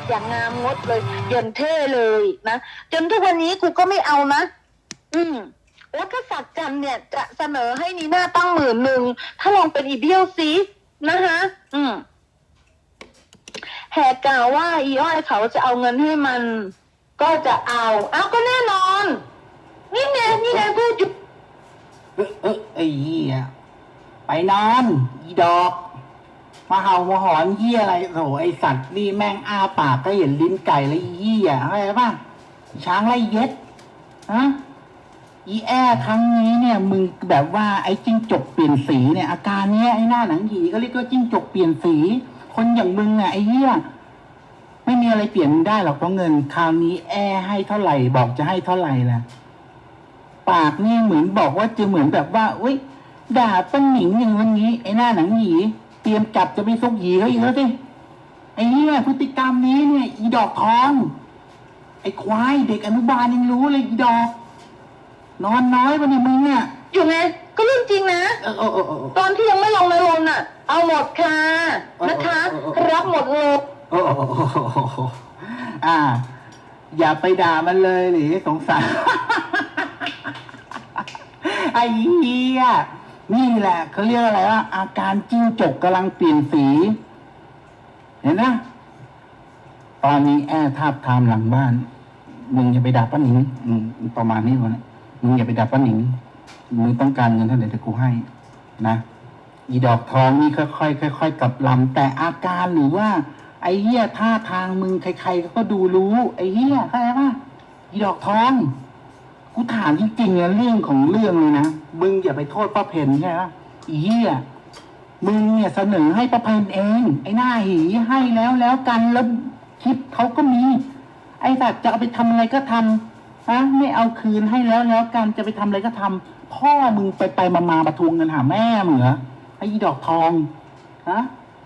ดอย่างงามงดเลยอย่างเท่เลยนะจนทุกวันนี้กูก็ไม่เอานะ อืมแล้วก็สักจันเนี่ยจะเสนอให้นีน่าตั้งหมื่นหนึ่งถ้าลองเป็นอีเบี้ยวซินะคะอืมแหกกล่าวว่าอีอ้อยเขาจะเอาเงินให้มัน ก็จะเอาเอาก็แน่นอน นี่ไงนี่ไงพูดอยู่เออเออไอ้เหี้ยไปนอน อีดอก มาเห่ามาหอนเหี้ยอะไรโถไอสัตว์นี่แม่งอ้าปากก็เห็นลิ้นไก่แล้วอีเหี้ยเข้าใจป่ะช้างไล่เย็ดฮะอีแอครั้งนี้เนี่ยมึงแบบว่าไอ้จิ้งจกเปลี่ยนสีเนี่ย อาการเนี้ยไอ้หน้าหนังหีก็เรียกว่าจิ้งจกเปลี่ยนสี คนอย่างมึงอะไอ้เหี้ยไม่มีอะไรเปลี่ยนมึงได้หรอกเพราะเงิน คราวนี้แอให้เท่าไหร่ บอกจะให้เท่าไหร่ล่ะปากนี่เหมือนบอกว่าจะเหมือนแบบว่าอุ้ยด่าป้าหนิงอย่างวันนี้ไอ้หน้าหนังหยี เตรียมจับจะไปซุกหยีเขาอีกแล้วสิไอ้เนี่ยพฤติกรรมนี้เนี่ยอีดอกทอง ไอ้ควายเด็กอนุบาลยังรู้เลยอีดอก นอนน้อยปะเนี่ยมึงเนี่ยอยู่ไงก็เรื่องจริงนะ เออเออเออเออ ตอนที่ยังไม่ลงในลมน่ะ เอาหมดค่ะนะคะรับหมดเลยโอ้โหอ่า อย่าไปด่ามันเลยหรือสงสาร ไอ้เหี้ย นี่แหละเขาเรียกอะไรว่าอาการจิ้งจกกำลังเปลี่ยนสี เห็นนะ ตอนนี้แอร์ทาบทามหลังบ้าน มึงอย่าไปด่าป้าหนิงประมาณนี้ก่อนะมึงอย่าไปด่าป้าหนิงมึงต้องการเงินเท่าไหร่เดี๋ยวกูให้ นะอีดอกทองนี่ค่อยๆค่อยๆกลับลำแต่อาการหรือว่า ไอ้เหี้ยท่าทางมึงใครๆก็ดูรู้ ไอ้เหี้ยเข้าใจปะอีดอกทอง กูถามจริงๆนะเรื่องของเรื่องเลยนะ มึงอย่าไปโทษป้าเพนใช่ไหมอีเหี้ยมึงเนี่ยเสนอให้ป้าเพนเอง ไอ้หน้าหีให้แล้วแล้วกันแล้วคลิปเขาก็มี ไอ้สัตว์จะเอาไปทำอะไรก็ทำฮะไม่เอาคืนให้แล้วแล้วกันจะไปทำอะไรก็ทำพ่อมึงไปไปมามาประทวงเงินหาแม่มึงเหรอไอ้อีดอกทองฮะ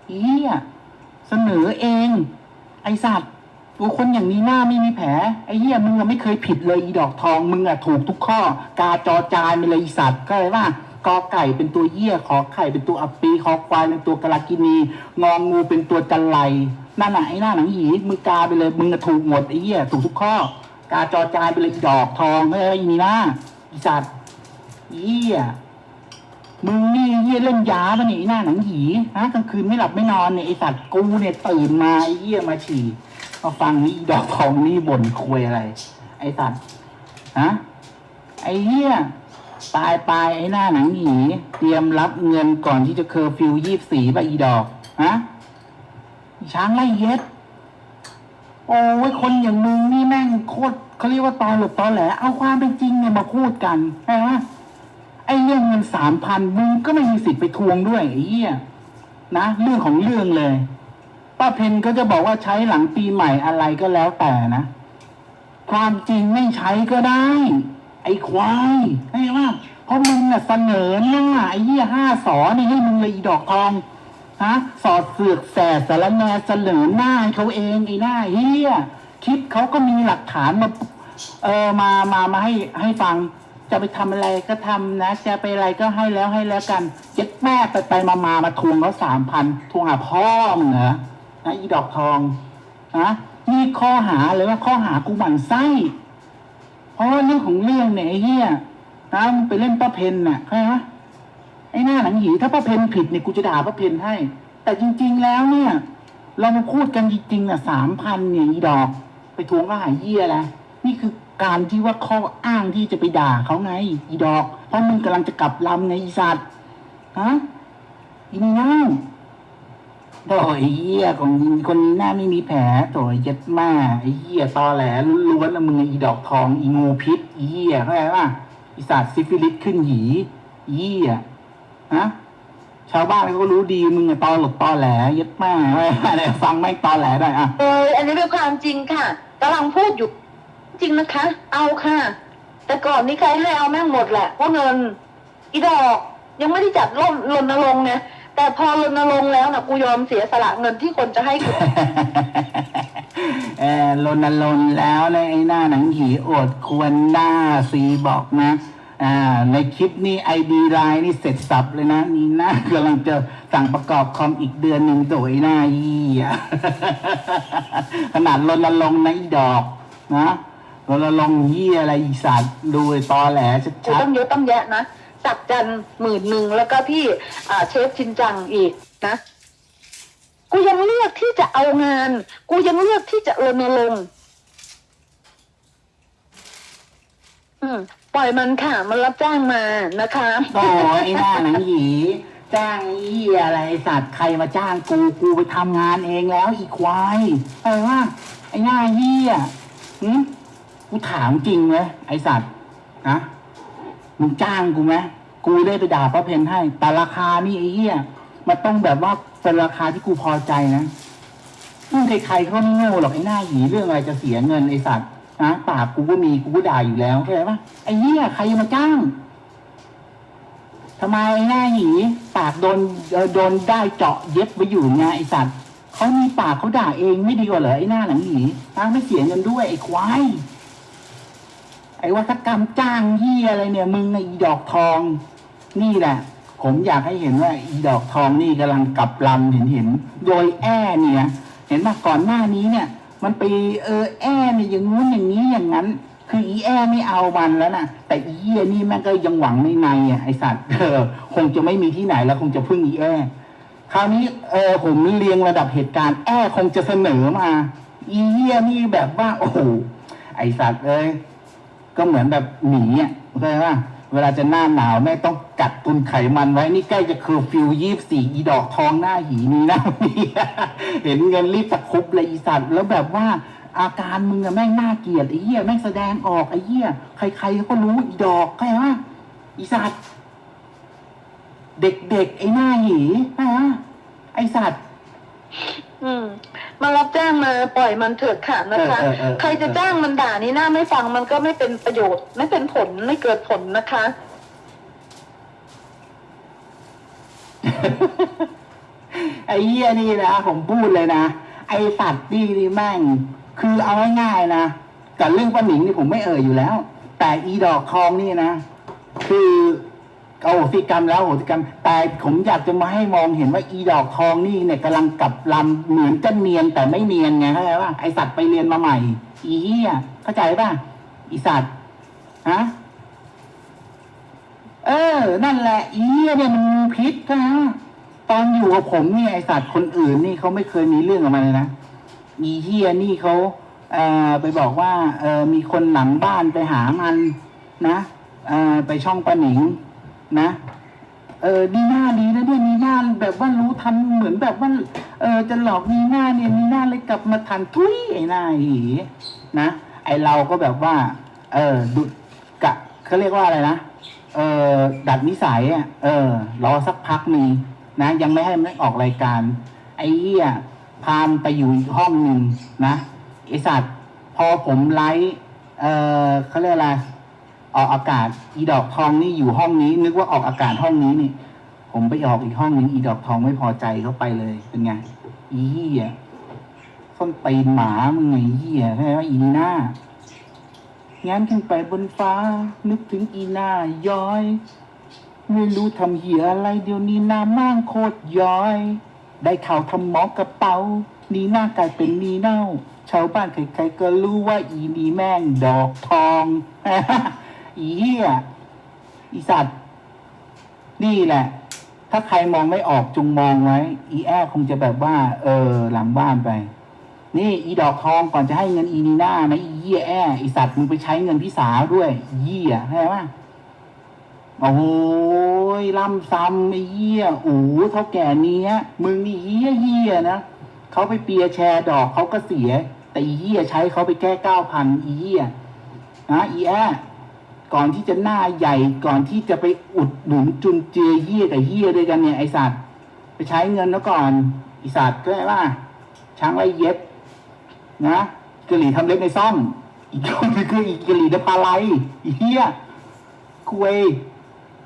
อีเหี้ยเสนอเอง ไอ้สัตว์ ตัวคนอย่างนี้หน้าไม่มีแผลไอ้เหี้ยมึงอะไม่เคยผิดเลยอีดอกทองมึงอะถูกทุกข้อ กาจอจานไปเลยอีสัตว์ก็เลยว่ากอไก่เป็นตัวเหี้ยขอไข่เป็นตัวอัปปีขอควายเป็นตัวกะลากินีงองูเป็นตัวจันไรนั่นน่ะไอ้หน้าหนังหีมึงกาไปเลยมึงอะถูกหมดไอ้เหี้ยถูกทุกข้อ กาจอจานไปเลยอีดอกทองเฮ้ยอีนี่นะอีสัตว์เหี้ยมึงนี่เหี้ยเล่นยาปะเนี่ยหน้าหนังหีฮะกลางคืนไม่หลับไม่นอนเนี่ยไอสัตว์กูเนี่ยตื่นมาไอ้เหี้ยมาฉี่ มาฟังนี่ดอกทองนี่บ่นคุยอะไร ไอ้สัตว์ฮะไอ้เหี้ยปลายปลายไอ้หน้าหนังหี เตรียมรับเงินก่อนที่จะเคอร์ฟิวยี่สิบสี่ป่ะอีดอกฮะช้างไล่เย็ด โอ้ยคนอย่างมึงนี่แม่งโคตรเขาเรียกว่าตอนหลบตอนแหลเอาความเป็นจริงเนี่ยมาพูดกันใช่ไหมไอ้เรื่องเงินสามพันมึงก็ไม่มีสิทธิ์ไปทวงด้วยไอ้เหี้ยนะเรื่องของเรื่องเลย ป้าเพนก็จะบอกว่าใช้หลังปีใหม่อะไรก็แล้วแต่นะ ความจริงไม่ใช้ก็ได้ ไอ้ควายใช่ไหมเพราะมึงน่ะเสนอหน้าไอ้เหี้ยห้าสอนี่ให้มึงเลยดอกทองฮะสอดเสือกแสสารแนเสนอหน้าเขาเองไอ้หน้าเฮียคลิปเขาก็มีหลักฐานมาเออมามามาให้ให้ฟัง จะไปทำอะไรก็ทำนะจะไปอะไรก็ให้แล้วให้แล้วกันเจ็ดแม่ไปไปมามามาทวงเขาสามพันทวงหาพ่อมึงเหรอ นะอีดอกทองนะนี่ข้อหาเลยว่าข้อหากูหมั่นไส้ เพราะว่าเรื่องของเรื่องเนี่ยไอ้เหี้ยนะมึงไปเล่นป้าเพนน่ะเข้าใจไหมไอ้หน้าหนังหีถ้าป้าเพนผิดเนี่ยกูจะด่าป้าเพนให้ แต่จริง ๆ แล้วเนี่ย เรามาพูดกันจริงๆน่ะสามพันเนี่ยอีดอก ไปทวงก็หายเหี้ยแหละนี่คือการที่ว่าข้ออ้างที่จะไปด่าเขาไง อีดอก เพราะมึงกำลังจะกลับลำไงอีสัตว์ฮะอีนี่เน่า โถ่ไอ้เหี้ยของคนนี้หน้าไม่มีแผลโถ่เจ็ดแม่ไอ้เหี้ยตอแหลล้วนๆแล้วมึงไอีดอกทองอีงูพิษอีเหี้ยเข้าใจป่ะอีสัตว์ซิฟิลิสขึ้นหีอีเหี้ยฮะชาวบ้านเขาก็รู้ดีมึงอะตอหลบตอแหลเย็ดแม่อะไรฟังไม่ตอแหลได้อะเอออันนี้เป็นความจริงค่ะกำลังพูดอยู่ จริงนะคะ เอาค่ะ แต่ก่อนนี้ใครให้เอาแม่งหมดแหละเพราะเงิน อีดอกยังไม่ได้จัดร่มรณรงค์ไง แต่พอรณรงค์แล้วนะกูยอมเสียสละเงินที่คนจะให้กูเออลนลนแล้วนะไอ้หน้าหนังหีอดควรหน้าซีบอกนะอ่าในคลิปนี้ไอดีไลน์นี่เสร็จสับเลยนะนี่นะกำลังจะสั่งประกอบคอมอีกเดือนหนึ่งโดยหน้ายี่อะขนาดรณรงค์ในะอีดอกนะรณรงค์ยี่อะไรอีสัตว์ดูไอ้ตอแหลกูชัดต้องเยอะต้องแยะนะ สักจันหมื่นหนึ่งแล้วก็พี่เชฟชินจังอีกนะ กูยังเลือกที่จะเอางาน กูยังเลือกที่จะรณรงค์อืมปล่อยมันค่ะ มันรับจ้างมานะคะโอ้ยไอ้หน้าหนังหีจ้างยี่อะไรสัตว์ใครมาจ้างกู กูไปทำงานเองแล้วอีควายอะไวะไอ้หน้ายี่อะกูถามจริงเลยไอ้สัตว์นะ มึงจ้างกูไหมกูได้ไปด่าพระเพนให้ แต่ราคานี่ไอ้เหี้ยมันต้องแบบว่าเป็นราคาที่กูพอใจนะมึงใครๆเขาไม่โง่หรอกไอ้หน้าหีเรื่องอะไรจะเสียเงินไอ้สัตว์นะปากกูก็มีกูก็ด่าอยู่แล้วเข้าใจปะไอ้เหี้ยใครมาจ้างทำไมไอ้หน้าหี ปากโดนโดนได้เจาะเย็บไปอยู่ไงไอ้สัตว์เขามีปากเขาด่าเองไม่ดีกว่าเหรอไอ้หน้าหนังหีนะไม่เสียเงินด้วยไอ้ควาย ไอ้วัฒกรรมจ้างเยี่ยอะไรเนี่ย มึงไอ้ดอกทอง นี่แหละ ผมอยากให้เห็นว่าอีดอกทองนี่กำลังกลับลำเห็นเห็น โดยแอ้เนี่ย เห็นป่ะก่อนหน้านี้เนี่ย มันไปเออแอ้เนี่ยอย่างงู้นอย่างนี้อย่างนั้น คืออีแอ้ไม่เอามันแล้วนะแต่อีเยี่ยนี่แม่งก็ยังหวังในในอะไอสัตว์เออคงจะไม่มีที่ไหนแล้วคงจะพึ่งอีแอ้คราวนี้เออผมเรียงระดับเหตุการณ์แอ้คงจะเสนอมา อีเยี่ยนี่แบบว่าโอ้โหไอสัตว์เอ้ย ก็เหมือนแบบหมีอะเข้าใจป่ะเวลาจะหน้าหนาวแม่ต้องกัดตุนไขมันไว้นี่ใกล้จะเคอร์ฟิวยี่สี่อีดอกทองหน้าหีนี่นะเห็นเงินรีบตะคุบเลยอีสัตว์แล้วแบบว่าอาการมึงอะแม่งน่าเกลียดไอ้เหี้ยแม่งแสดงออกไอ้เหี้ยใครๆก็รู้อีดอกเข้าใจป่ะอีสัตว์เด็กๆไอ้หน้าหีเข้าใจป่ะไอ้สัตว์อืม มารับจ้างมาปล่อยมันเถิดค่ะนะคะ เออเออเออ ใครจะจ้างมันด่านี่หน้าไม่ฟังมันก็ไม่เป็นประโยชน์ ไม่เป็นผลไม่เกิดผลนะคะ ไอ้เหี้ยนี่นะผมพูดเลยนะ ไอ้สัตว์นี่นี่แม่ง คือเอาง่ายๆนะกับเรื่องป้าหนิงนี่ผมไม่เอ่ยอยู่แล้ว แต่อีดอกทองนี่นะ คือ เอโหสิกรรมแล้วโหสิกรรมแต่ผมอยากจะมาให้มองเห็นว่าอีดอกทองนี่เนี่ยกำลังกลับลำเหมือนจะเนียนแต่ไม่เนียนไงเข้าใจป่ะไอสัตว์ไปเรียนมาใหม่ อีเหี้ยเข้าใจป่ะอีสัตว์ฮะเออ นั่นแหละอีเหี้ยเนี่ยมันมพิษนะตอนอยู่กับผมเนี่ยไอสัตว์คนอื่นนี่เขาไม่เคยมีเรื่องกับมันเลยนะอีเฮียนี่เขาเอ่อไปบอกว่าเออมีคนหลังบ้านไปหามันนะเอ่อไปช่องปาหนิง นะ เออนีหน้าดีนะเนี่ยนีหน้าแบบว่ารู้ทันเหมือนแบบว่าเออจะหลอกนีหน้าเนี่ยนีหน้าเลยกลับมาทันทุยไอ้หน้าหีนะไอเราก็แบบว่า เออดุกะเขาเรียกว่าอะไรนะเออดัดนิสัยอะเออรอสักพักหนึ่งนะยังไม่ให้มันออกรายการ ไอ้เหี้ยพามไปอยู่อีกห้องหนึ่งนะไอสัตว์พอผมไลฟ์เออเขาเรียกอะไร ออกอากาศ อีดอกทองนี่อยู่ห้องนี้ นึกว่าออกอากาศห้องนี้นี่ ผมไปออกอีกห้องนึงอีดอกทองไม่พอใจเข้าไปเลยเป็นไงอีเหี้ยส้นตีนหมามึงไงเหี้ยใช่ไหมอีนีหน้างั้นขึ้นไปบนฟ้า นึกถึงอีหน้าย้อย ไม่รู้ทำเหี้ยอะไรเดี๋ยวนี้หน้ามั่งโคตรย้อย ได้ข่าวทำหมอกระเป๋านีหน้ากลายเป็นนีเน่า ชาวบ้านใครๆก็รู้ว่าอีนีแม่งดอกทอง อีเหี้ยอีสัตว์ นี่แหละ ถ้าใครมองไม่ออกจงมองไว้ อีแอคงจะแบบว่า เออ หลังบ้านไป นี่อีดอกทองก่อนจะให้เงินอีนีน่านะอีเยี่ยแออีสัตว์มึงไปใช้เงินพี่สาวด้วยเยี่ยใช่ไหมโอ้ยล่ำซ้ำไอ้เยี่ยโอ้โหเท่าแก่เนี้ย มึงนี่เยี่ยเยี่ยนะเขาไปเปียแชร์ดอกเขาก็เสีย แต่อีเยี่ยใช้เขาไปแก้เก้าพันอีเยี่ยนะอีแอ ก่อนที่จะหน้าใหญ่ก่อนที่จะไปอุดหนุนจุนเจือเยี่ยกับเยี่ยด้วยกันเนี่ยไอสัตว์ไปใช้เงินแล้วก่อนไอสัตว์ก็ได้ว่า ช้างไล่เย็บนะกะหรี่ทำเล็บในซ่อมอีกคนนึงคืออีกกะหรี่นภาลัยอีเฮียคุย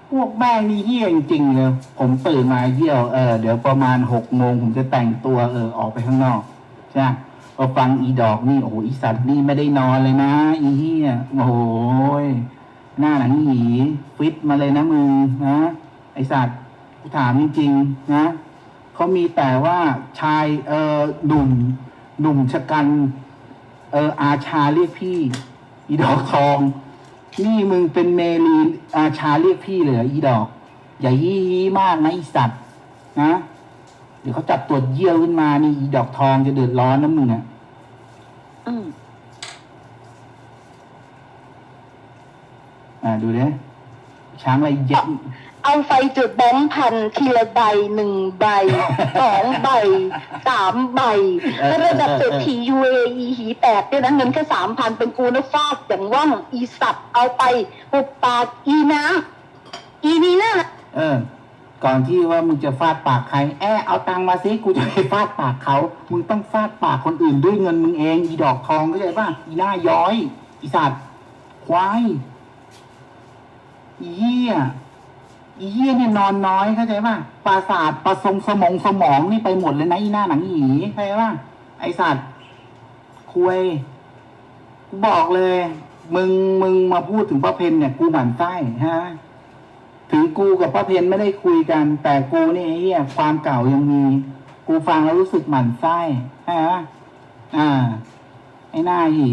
พวกแม่งนี่เฮียจริงๆเลยผมตื่นมาเยี่ยวเออเดี๋ยวประมาณหกโมงผมจะแต่งตัวเออออกไปข้างนอกใช่ไหมพอฟังอีดอกนี่โอ้โหอีสัตว์นี่ไม่ได้นอนเลยนะ อีเฮียโอ้โหย หน้าหนังหีฟิตมาเลยนะมึงนะไอสัตว์กูถามจริงๆนะเขามีแต่ว่าชายเออหนุ่มหนุ่มชะกัน เอออาชาเรียกพี่ อีดอกทอง นี่มึงเป็นเมลีอาชาเรียกพี่เลยออีดอก อย่าฮี้ฮี้มากนะไอสัตว์นะเดี๋ยวเขาจับตรวเยี่ยวขึ้นมานี่อีดอกทองจะเดือดร้อนนะมึงอะอืม อ่าดูดิช้างอะไรเย็ดเอาไฟจุดแบงค์พันทีละใบหนึ่งใบสองใบสามใบระดับเศรษฐี UAE หีแตกเนี่ยนะเงินแค่สามพันเป็นกูนะฟาดอย่างว่างอีสัตว์เอาไปปุบปากอีน้ำอีนี่นะเออ ก่อนที่ว่ามึงจะฟาดปากใคร แอะเอาตังค์มาสิกูจะไปฟาดปากเขา มึงต้องฟาดปากคนอื่นด้วยเงินมึงเอง อีดอกทองเข้าใจป่ะอีหน้าย้อย อีสัตว์ควาย อีเหี้ยอีเหี้ยเนี่ยนอนน้อยเข้าใจป่ะปราสาทประสงสมองสมองนี่ไปหมดเลยนะอีหน้าหนังหยีเข้าใจป่ะไอสัตว์คุยกูบอกเลย มึงมึงมาพูดถึงป้าเพนเนี่ย กูหมั่นไส้ฮะถึงกูกับป้าเพนไม่ได้คุยกัน แต่กูนี่ไอ้เหี้ยความเก่ายังมี กูฟังแล้วรู้สึกหมั่นไส้ฮะอ่า ไอ้หน้าหี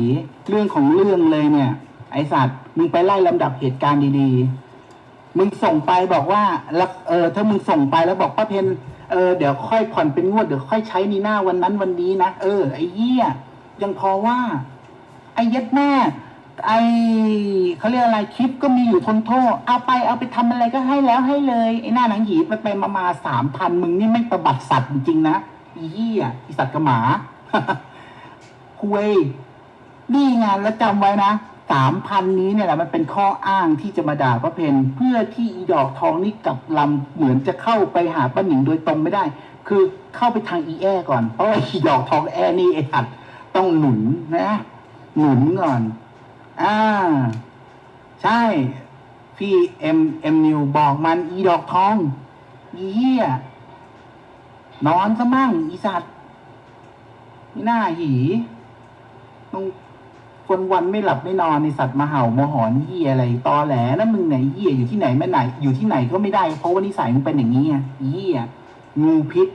เรื่องของเรื่องเลยเนี่ย ไอสัตว์มึงไปไล่ลำดับเหตุการณ์ดีๆ มึงส่งไปบอกว่าแล้วเออถ้ามึงส่งไปแล้วบอกป้าเพนเออเดี๋ยวค่อยผ่อนเป็นงวดเดี๋ยวค่อยใช้นีหน้าวันนั้นวันนี้นะเออไอ้เหี้ยยังพอว่า ไอ้เย็ดแม่ไอเขาเรียกอะไรคลิปก็มีอยู่ทนโทษ เอาไปเอาไปทำอะไรก็ให้แล้วให้เลยไอ้หน้าหนังหีไปไปมามาสามพันมึงนี่ไม่ประบัติสัตว์จริงๆนะอีเหี้ยอีสัตว์กระหมาคุยนี่งานแล้วจำไว้นะ สามพันนี้เนี่ยแหละมันเป็นข้ออ้างที่จะมาด่าป้าเพนเพื่อที่อีดอกทองนี่กับลำเหมือนจะเข้าไปหาป้าหนิงโดยตรงไม่ได้ คือเข้าไปทางอีแอก่อนเพราะว่าอีดอกทองแอนี่ไอ้หัดต้องหนุนนะ หนุนก่อนอ่าใช่ พี่เอ็มเอ็มนิวบอกมันอีดอกทองอีเหี้ยนอนซะมั่งอีสัตว์นี่หน้าหีต้อง คนวันไม่หลับไม่นอนในสัตว์มาเห่ามาหอนเหี้ยอะไรตอแหลนั่นมึงไหนเหี้ยอยู่ที่ไหนแม่ไหน อยู่ที่ไหนก็ไม่ได้ เพราะว่านิสัยมึงเป็นอย่างนี้ไงเหี้ยงูพิษ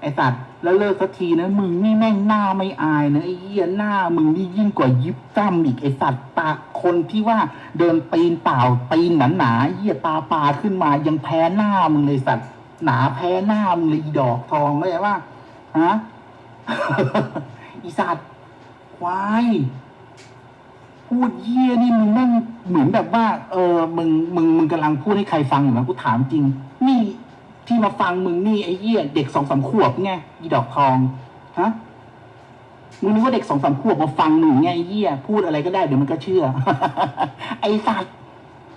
ไอสัตว์แล้วเลิกสักทีนะมึงนี่แม่งหน้าไม่อายนะไอเหี้ยหน้ามึงนี่ยิ่งกว่ายิบจ้ำอีกไอสัตว์ปากคนที่ว่าเดินปีนเปล่าปีนหนาหนาเหี้ยตาปลาขึ้นมายังแพ้หน้ามึงเลยสัตว์หนาแพ้หน้ามึงเลยดอกทองไม่ใช่ว่าฮะอีสัตว์ควาย พูดเหี้ยนี่มึงแม่งเหมือนแบบว่า เออมึงมึงมึงกำลังพูดให้ใครฟังอยู่นะกูถามจริง นี่ที่มาฟังมึงนี่ไอ้เหี้ยเด็กสองสามขวบไงอีดอกทองฮะมึงนึกว่าเด็กสองสามขวบมาฟังหนึ่งไงไอ้เหี้ยพูดอะไรก็ได้เดี๋ยวมันก็เชื่อ ไอ้สัตว์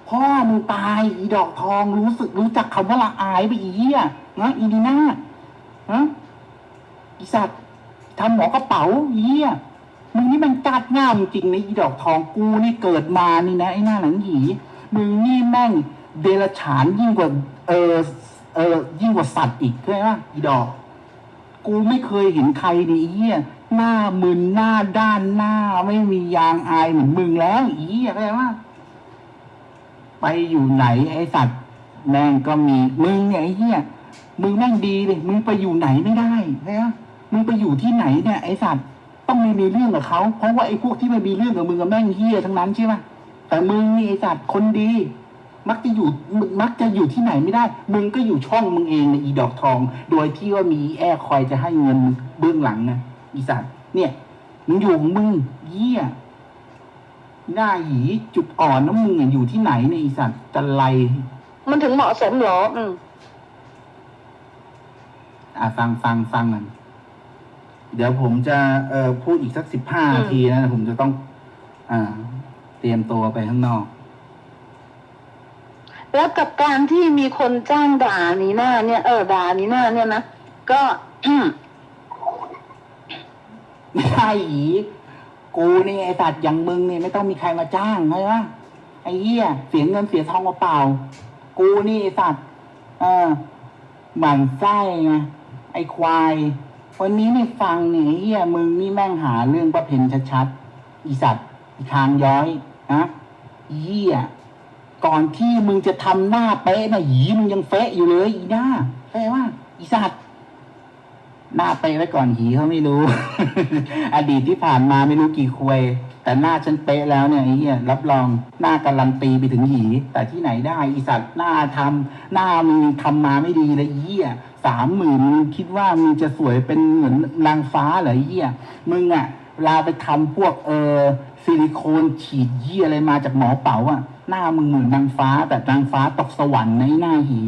พ่อมึงตายอีดอกทองรู้สึกรู้จักคำว่าละอายไปอีเหี้ยนะอีดีน่าฮะอีสัตว์ทำหมอกระเป๋าอีเหี้ย มึงนี่มันกัดง่ามจริงนะอีดอกทองกูนี่เกิดมานี่นะไอ้หน้าหนังหีมึงนี่แม่งเดรัจฉานยิ่งกว่าเออเออยิ่งกว่าสัตว์อีกใช่ไหมอีดอก กูไม่เคยเห็นใครนี่ไอ้เหี้ยหน้ามึนหน้าด้านหน้า ไม่มียางอายเหมือนมึงแล้วอีเหี้ยเข้าใจปะไปอยู่ไหนไอสัตว์แม่งก็มีมึงเนี่ยไอ้เหี้ยมึงแม่งดีเลยมึงไปอยู่ไหนไม่ได้ใช่ไหมมึงไปอยู่ที่ไหนเนี่ยไอสัตว์ ต้องมีมีเรื่องกับเขาเพราะว่าไอ้พวกที่ไม่มีเรื่องกับมึงกับแม่งเหี้ยทั้งนั้นใช่ไหมแต่มึงนี่ไอ้สัตว์คนดี มักจะอยู่มึงมักจะอยู่ที่ไหนไม่ได้ มึงก็อยู่ช่องมึงเองในะอีดอกทอง โดยที่ว่ามีแอร์คอยจะให้เงินมึงเบื้องหลังนะอีสัตว์เนี่ยมึงอยู่ของมึงเยี่ยหน้าหยีจุดอ่อนน้ำมึงอะอยู่ที่ไหนเนี่ยอีสัตว์จันไรมันถึงเหมาะสมเหรอ อืมอะฟังฟังฟังกัน เดี๋ยวผมจะเอ่อพูดอีกสักสิบห้าอืมนาทีนะ ผมจะต้อง อ่า เตรียมตัวไปข้างนอก แล้วกับการที่มีคนจ้างด่านีหน้าเนี่ยเออด่านีหน้าเนี่ยนะก็ ไม่ใช่อีกูนี่ไอ้สัตว์อย่างมึงนี่ไม่ต้องมีใครมาจ้างใช่ไหมไอ้เหี้ยเสียเงินเสียทองเปล่าๆกูนี่ไอ้สัตว์เออหมั่นไส้ไงไอ้ควาย วันนี้นี่ฟังเนี่ยเฮียมึงนี่แม่งหาเรื่องประเพณชัดๆอีสัตว์อีทางย้อยนะเฮียก่อนที่มึงจะทำหน้าเป๊ะนะหยีมึงยังเฟะอยู่เลยอีหน้าเฟะว่าอีสัตว์หน้าเป๊ะไว้ก่อนหีเขาไม่รู้ อดีตที่ผ่านมาไม่รู้กี่ควย แต่หน้าฉันเป๊ะแล้วเนี่ยไอ้เหี้ยรับรองหน้าการันตีไปถึงหี แต่ที่ไหนได้อีสัตว์หน้าทำหน้ามึงทำมาไม่ดีเลยไอ้เหี้ยสามหมื่นมึงคิดว่ามึงจะสวยเป็นเหมือนนางฟ้าเหรอี้เหี้ยมึงอะเวลาไปทำพวกเออซิลิโคนฉีดเยี่ยอะไรมาจากหมอเป๋าอะหน้ามึงเหมือนนางฟ้า แต่นางฟ้าตกสวรรค์ในหน้าหี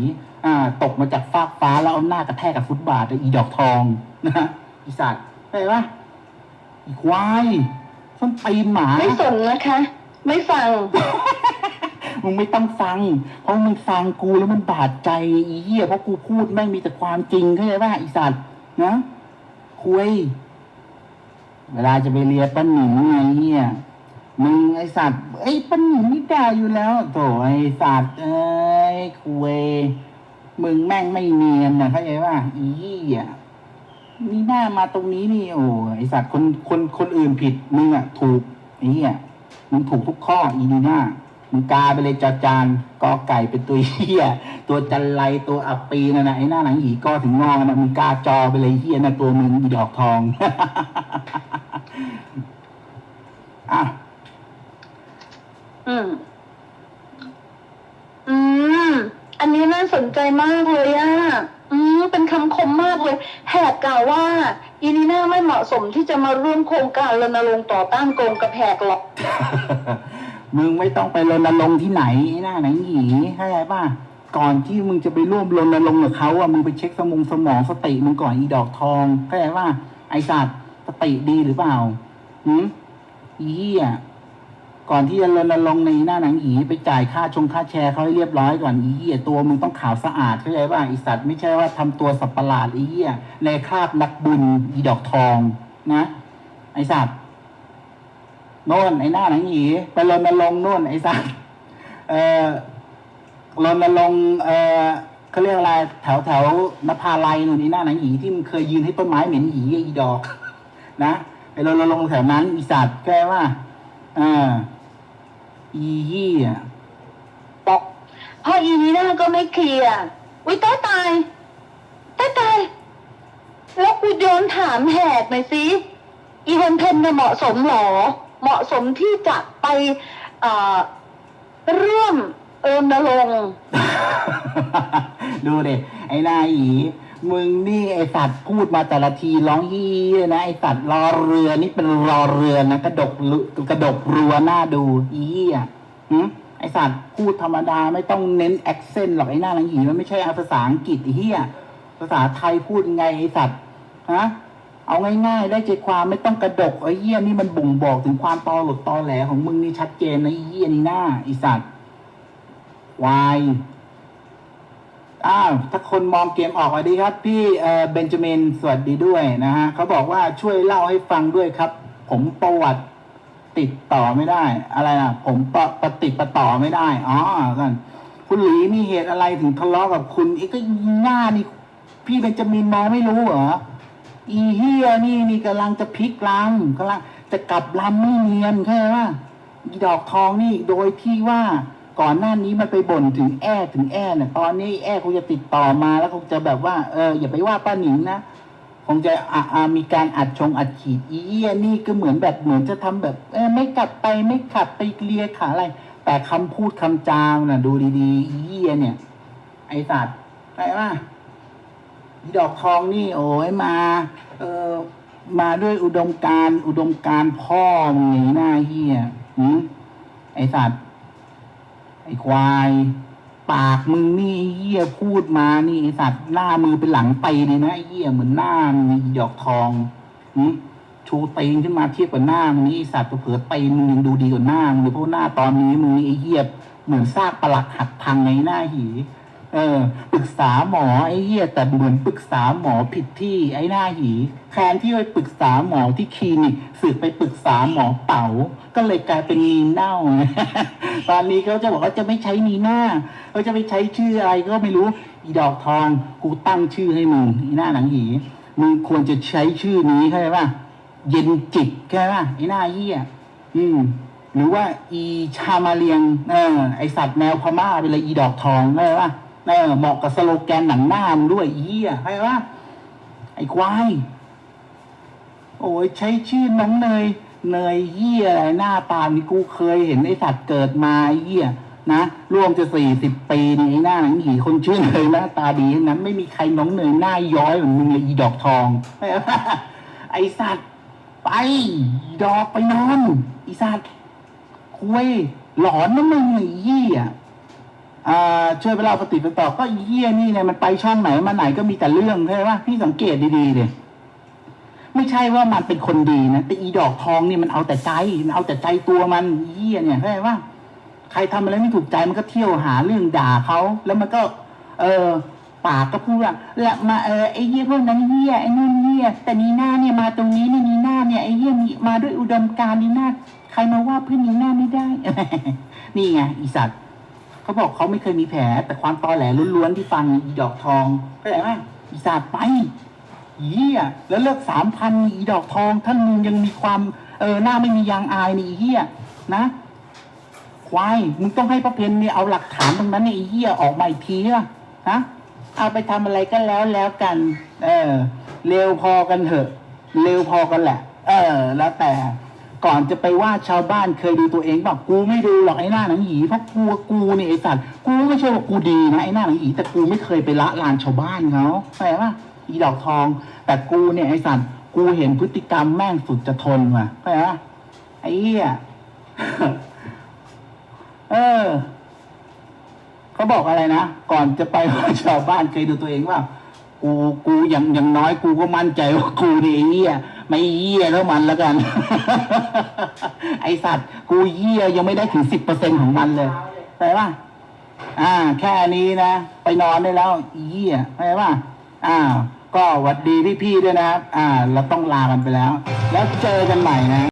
อ่าตกมาจากฟากฟ้าแล้วเอาหน้ากระแทกกับฟุตบาทอีดอกทองนะอีสัตว์เข้าใจปะอีควาย ส้นตีนหมาไม่สนนะคะ ไม่ฟัง มึงไม่ต้องฟัง เพราะมึงฟังกูแล้วมันบาดใจอีเหี้ยเพราะกูพูดแม่งมีแต่ความจริงเข้าใจป่ะอีสัตว์นะคุย เวลาจะไปเรียนป้าหนิงไงเหี้ยมึงไอสัตว์ไอ้ป้าหนิงนี่ด่าอยู่แล้วโถไอสัตว์เอ้ยคุยมึงแม่งไม่เนียนนะเข้าใจป่ะอีเหี้ย มีหน้ามาตรงนี้นี่โอ้ไอสัตว์คนคนคนอื่นผิดมึงอะ ถูกไอ้เหี้ยมึงถูกทุกข้ออีนีหน่ามึงกาไปเลยจอจานกอไก่เป็นตัวเฮียตัวจันไรตัวอัปปีนั่นนะไอ้หน้าหนังหีก็ถึงงอนะมึงกาจอไปเลยเฮียนะตัวมึงอีดอกทองอะอืม อืม อันนี้น่าสนใจมากเลยอะ อืมเป็นคำคมมากเลยแหกกล่าวว่าอีนีน่าไม่เหมาะสมที่จะมาร่วมโครงการรณรงค์ต่อต้านโกงกระแพกหรอก มึงไม่ต้องไปรณรงค์ที่ไหนไอ้หน้าหนังหีเข้าใจป่ะก่อนที่มึงจะไปร่วมรณรงค์กับเขาอะมึงไปเช็คสมองสมองสติมึงก่อนอีดอกทองเข้าใจป่ะไอสัตว์สติดีหรือเปล่าหืมอีเหี้ย ก่อนที่จะรณรงค์ในหน้าหนังหีไปจ่ายค่าชงค่าแชร์เขาให้เรียบร้อยก่อนอีเหี้ยตัวมึงต้องขาวสะอาดเข้าใจป่ะไอสัตว์ไม่ใช่ว่าทำตัวสับประหลาดอีเหี้ยในคราบนักบุญอีดอกทองนะ ไอสัตว์โน่นไอหน้าหนังหีไปรณรงค์โน่นไอสัสเออรณรงค์เออเขาเรียกอะไรแถวแถวนภาลัยนู่นไอหน้าหนังหีที่มึงเคยยืนให้ต้นไม้เหม็นหีอ้ดอก นะไปรณรงค์แถวนั้นอีสัตว์แกว่า อ่าอีเหี้ยบอกเพราะอีนีน่าก็ไม่เคลียร์อุ้ยตายตายตายตายแล้วกูโยนถามแหกหน่อยสิอีวันเพนเนี่ยเหมาะสมเหรอ เหมาะสมที่จะไปเอ่อร่วมเอินรงค์ดูเด็ไอ้หน้าอี มึงนี่ไอสัตว์พูดมาแต่ละทีร้องฮีเลยนะไอสัตว์รอเรือนี่เป็นรอเรือนะกระดกกระดกรัวหน้าดูอีอะหึไอสัตว์พูดธรรมดาไม่ต้องเน้นแอคเซนต์หรอกไอหน้าหนังหีมันไม่ใช่ภาษาอังกฤษอ้เฮียภาษาไทยพูดไงไอสัตว์ฮะเอาง่ายๆ ได้ใจความไม่ต้องกระดกไอ้เหี้ยนี่มันบ่งบอกถึงความตอหลุดตอแหลของมึงนี่ชัดเจนนะไอเหี้ยนี่หน้าไอสัตว์วาย อ้าวถ้าคนมองเกมออกสวัสดีครับ พี่เออเบนจามินสวัสดีด้วยนะฮะเขาบอกว่าช่วยเล่าให้ฟังด้วยครับ ผมประวัติติดต่อไม่ได้ อะไรนะผมประปฏิดประต่อไม่ได้อ๋อกันคุณหลีมีเหตุอะไรถึงทะเลาะกับคุณอีกก็หน้านี่พี่เบนจามินมองไม่รู้เหรออีเฮียนี่นี่กำลังจะพลิกลำกำลังจะกลับลำไม่เนียนใช่ไหมดอกทองนี่โดยที่ว่า ก่อนหน้านี้มันไปบ่นถึงแอ้ถึงแอ้เนี่ยตอนนี้แอ้คงจะติดต่อมาแล้วคงจะแบบว่าเอออย่าไปว่าป้าหนิงนะคงจะอะมีการอัดชงอัดขีดอีเฮียนี่ก็เหมือนแบบเหมือนจะทำแบบ เออไม่กลับไปไม่ขับไปเกลียขาอะไร แต่คำพูดคำจามน่ะ ดูดีๆอีเฮียเนี่ย ไอสัตว์ไปว่าดอกทองนี่ โอ้ยมา เออมาด้วยอุดมการ อุดมการพ่อมึงไงหน้าเฮียหืมไอสัตว์ ไอ้ควาย ปากมึงนี่ไอ้เหี้ยพูดมานี่ไอสัตว์หน้ามือเป็นหลังไปเลยนะไอ้เหี้ยเหมือนหน้ามึงหยอกทองนี่ชูตีนขึ้นมาเทียบกับหน้ามึงนี่ไอสัตว์เผื่อๆตีนมึงยังดูดีกว่าหน้ามึงเลยเพราะหน้าตอนนี้มึงนี่ไอ้เหี้ยเหมือนซากปลักหักพังในหน้าหี เออปรึกษาหมอไอ้เหี้ยแต่เหมือนปรึกษาหมอผิดที่ไอ้หน้าหีแทนที่ไปปรึกษาหมอที่คลินิกสึกไปปรึกษาหมอเป๋า ก็เลยกลายเป็นนีเน่า ตอนนี้เขาจะบอกว่าจะไม่ใช้นีหน้าเขาจะไปใช้ชื่ออะไรก็ไม่รู้อีดอกทองกูตั้งชื่อให้มึงอีหน้าหนังหีมึงควรจะใช้ชื่อนี้เข้าใจป่ะเย็นจิตเข้าใจป่ะไอ้หน้าเหี้ยอืมหรือว่าอีชามาเลียงเออไอสัตว์แนวพม่าเป็นอะไรอีดอกทองใช่ปะ เออเหมาะกับสโลแกนหนังหน้ามด้วยเหี้ยใช่ปะไอ้ควายโอ้ยใช้ชื่อน้องเนย เนยเหี้ยอะไรหน้าตานี่กูเคยเห็นไอสัตว์เกิดมาไอ้เหี้ยนะร่วมจะสี่สิบปีนี่หน้าหนังหีคนชื่อเนยหน้าตาดีงนั้นไม่มีใครน้องเนยหน้าย้อยเหมือนมึงเลยอีดอกทอง ไอสัตว์ไปดอกไปนอนไอสัตว์คุยหลอนนะมึงไอ้เหี้ย ช่วยไปเล่าปฏิปต่อก็เหี้ยนี่เนี่ยมันไปช่องไหนมาไหนก็มีแต่เรื่องใช่ไหมพี่สังเกตดีๆเลยไม่ใช่ว่ามันเป็นคนดีนะแต่อีดอกทองนี่มันเอาแต่ใจมันเอาแต่ใจตัวมันเหี้ยเนี่ยเข้าใจว่าใครทำอะไรไม่ถูกใจมันก็เที่ยวหาเรื่องด่าเขาแล้วมันก็ เออปากก็พูดว่าแล้วมาเออไอ้เหี้ยพวกนั้นเหี้ยไอ้นู่นเหี้ยแต่นีหน้าเนี่ยมาตรงนี้นี่นีหน้าเนี่ยไอ้เหี้ยมาด้วยอุดมการณ์นีหน้าใครมาว่าเพื่อนนีหน้าไม่ได้นี่ไงอีสัตว เขาบอกเขาไม่เคยมีแผล แต่ความตอแหลล้วนๆที่ฟังอีดอกทองเข้าใจไหมอีสัตว์ไปเหี้ยแล้วเลิกสามพันอีดอกทอง ท่านมึงยังมีความเออหน้าไม่มียางอายนี่อีเหี้ยนะควายมึงต้องให้พระเพนเนี่ยเอาหลักฐานตรงนั้นเนี่ยเหี้ยออกมาอีกทีละฮะเอาไปทำอะไรก็แล้วแล้วกัน เออเร็วพอกันเถอะเร็วพอกันแหละ เออ แล้วแต่ ก่อนจะไปว่าชาวบ้านเคยดูตัวเองบอกกูไม่ดูหรอกไอ้หน้าหนังหยีเพราะกูกูเนี่ยไอ้สัตว์กูไม่ใช่ว่ากูดีนะไอ้หน้าหนังหยีแต่กูไม่เคยไปละลานชาวบ้านเขาเข้าใจปะอีดอกทอง แต่กูเนี่ยไอ้สัตว์กูเห็นพฤติกรรมแม่งสุดจะทนว่ะเข้าใจปะไอ้เหี้ยเออเขาบอกอะไรนะก่อนจะไปว่าชาวบ้านเคยดูตัวเองว่ากูกูอย่างอย่างน้อยกูก็มั่นใจว่ากูนี่ไอ้เหี้ย ไม่เยี่ยแล้วมันแล้วกัน ไอสัตว์ กูเยี่ยยังไม่ได้ถึงสิบเปอร์เซ็นของมันเลยแต่ว่า อ่า แค่นี้นะ ไปนอนได้แล้วอีเหี้ยใช่ป่ะอ่า ก็หวัดดีพี่ๆด้วยนะครับอ่า เราต้องลากันไปแล้ว แล้วเจอกันใหม่นะ